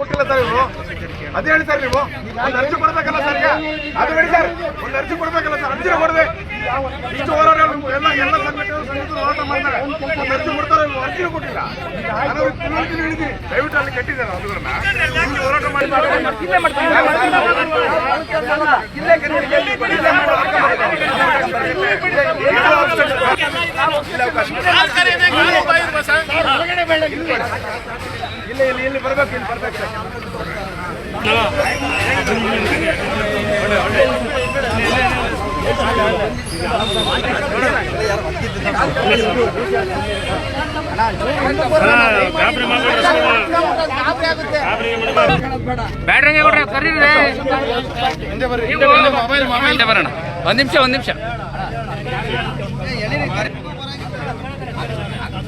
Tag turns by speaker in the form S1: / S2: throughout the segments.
S1: ಕೊಟ್ಟಿಲ್ಲ ಸರ್ ಇವರು. ಅದೇ ಹೇಳಿ ಸರ್ ನೀವು. ಒಂದು ಅರ್ಜಿ ಕೊಡ್ಬೇಕಲ್ಲ ಸರ್ ಈಗ. ಅದು ಹೇಳಿ ಸರ್. ಒಂದು ಅರ್ಜಿ ಕೊಡ್ಬೇಕಲ್ಲ ಸರ್. ಅರ್ಜಿ ಕೊಡದೆ. ಇಷ್ಟು ಹೋರಾಟ ಎಲ್ಲ ಎಲ್ಲ ಸೈನಿಕರು ಹೋರಾಟ ಮಾಡ್ತಾರೆ. ಒಂದು ಅರ್ಜಿ ಕೊಡ್ತಾರೆ ಅರ್ಜಿನೂ ಕೊಟ್ಟಿಲ್ಲ. ನಾನು ದಯವಿಟ್ಟು ಅಲ್ಲಿ ಕೆಟ್ಟಿದ್ದಾರೆ ಅದನ್ನ ಹೋರಾಟ ಇಲ್ಲ ಇಲ್ಲಿ ಇಲ್ಲಿ ಬರ್ಬೇಕು ಇಲ್ಲಿ ಬರ್ಬೇಕು ಸರ್
S2: ಬ್ಯಾಟ್ರಂಗೆ ಕೊಡ್ರಿ ಕರೀರಿ ಹಿಂದೆ ಬರೋಣ ಒಂದ್ ನಿಮಿಷ ಒಂದ್ ನಿಮಿಷ ಇವ್ರೆ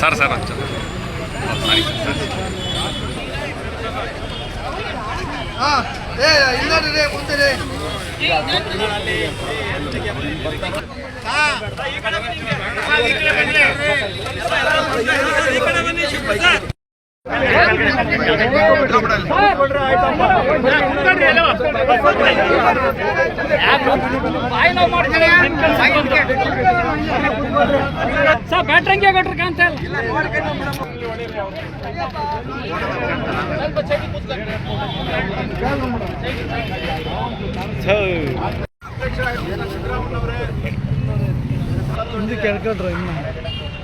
S2: ಸರ್ ಸರ್ ಇಲ್ಲ ಸರಿ ಸರಿ
S3: ಸರ್ ಬ್ಯಾಟ್ರಂಗೆ ಕೊಟ್ರಿ ಕಾಣ್ತಾ ಇಲ್ಲ.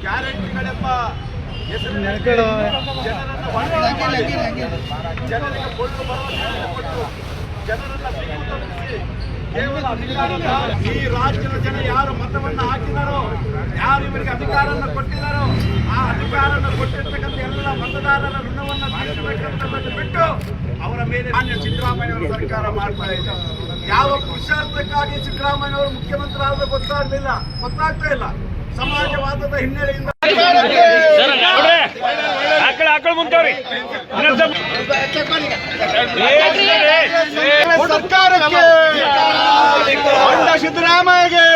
S1: ಗ್ಯಾರಂಟಿಗಳೆಂಬ ಜನರಿಗೆ ಕೊಟ್ಟು ಭರವಸೆಯನ್ನು ಕೊಟ್ಟು ಕೇವಲ ಅಧಿಕಾರದ ಈ ರಾಜ್ಯದ ಜನ ಯಾರು ಮತವನ್ನು ಹಾಕಿದಾರೋ, ಯಾರು ಇವರಿಗೆ ಅಧಿಕಾರವನ್ನು ಕೊಟ್ಟಿದ್ದಾರೋ ಆ ಅಧಿಕಾರವನ್ನು ಕೊಟ್ಟಿರ್ತಕ್ಕಂಥ ಎಲ್ಲ ಮತದಾರರ ಋಣವನ್ನು ತೀರಿಸಬೇಕಂತ ಬಿಟ್ಟು ಅವರ ಮೇಲೆ ಮಾನ್ಯ ಸಿದ್ದರಾಮಯ್ಯ ಅವರು ಸರ್ಕಾರ ಮಾಡ್ತಾ ಇದೆ. ಯಾವ ಪುರುಷಾರ್ಥಕ್ಕಾಗಿ ಸಿದ್ದರಾಮಯ್ಯ ಅವರು ಮುಖ್ಯಮಂತ್ರಿ ಆದ್ರೆ ಗೊತ್ತಾಗ್ಲಿಲ್ಲ. ಗೊತ್ತಾಗ್ತಾ ಇಲ್ಲ. ಸಮಾಜವಾದದ ಹಿನ್ನೆಲೆಯಿಂದ ಸರ್ಕಾರಕ್ಕೆ. ಹೊಂಡ ಸಿದ್ದರಾಮಯ್ಯಗೆ.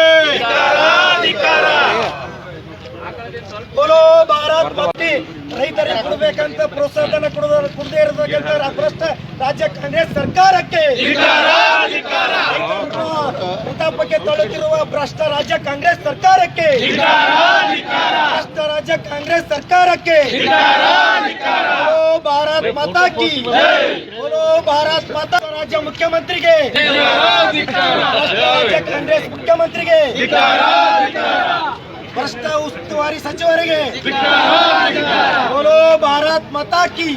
S1: ಬೋಲೋ ಭಾರತ್ ಮತ್ತಿ ರೈತರಿಗೆ ಕೊಡಬೇಕಂತ ಪ್ರೋತ್ಸಾಹನ ಕೊಡದ ಇರತಕ್ಕಂತ ಭ್ರಷ್ಟ ರಾಜ್ಯ ಕಾಂಗ್ರೆಸ್ ಸರ್ಕಾರಕ್ಕೆ. ಪ್ರತಾಪಕ್ಕೆ ತೊಡಗಿರುವ ಭ್ರಷ್ಟ ರಾಜ್ಯ ಕಾಂಗ್ರೆಸ್ ಸರ್ಕಾರಕ್ಕೆ. ಭ್ರಷ್ಟ ರಾಜ್ಯ ಕಾಂಗ್ರೆಸ್ ಸರ್ಕಾರಕ್ಕೆ. ಭಾರತ್ ಮಾತಾ ಕಿ ಬೋಲೋ ಭಾರತ್ ಮಾತಾ ರಾಜ್ಯ ಮುಖ್ಯಮಂತ್ರಿಗೆ ಭ್ರಷ್ಟ ರಾಜ್ಯ ಕಾಂಗ್ರೆಸ್ ಮುಖ್ಯಮಂತ್ರಿಗೆ ಭ್ರಷ್ಟ ಉಸ್ತುವಾರಿ ಸಚಿವರಿಗೆ ಬೋಲೋ ಭಾರತ್ ಮಾತಾ ಕಿ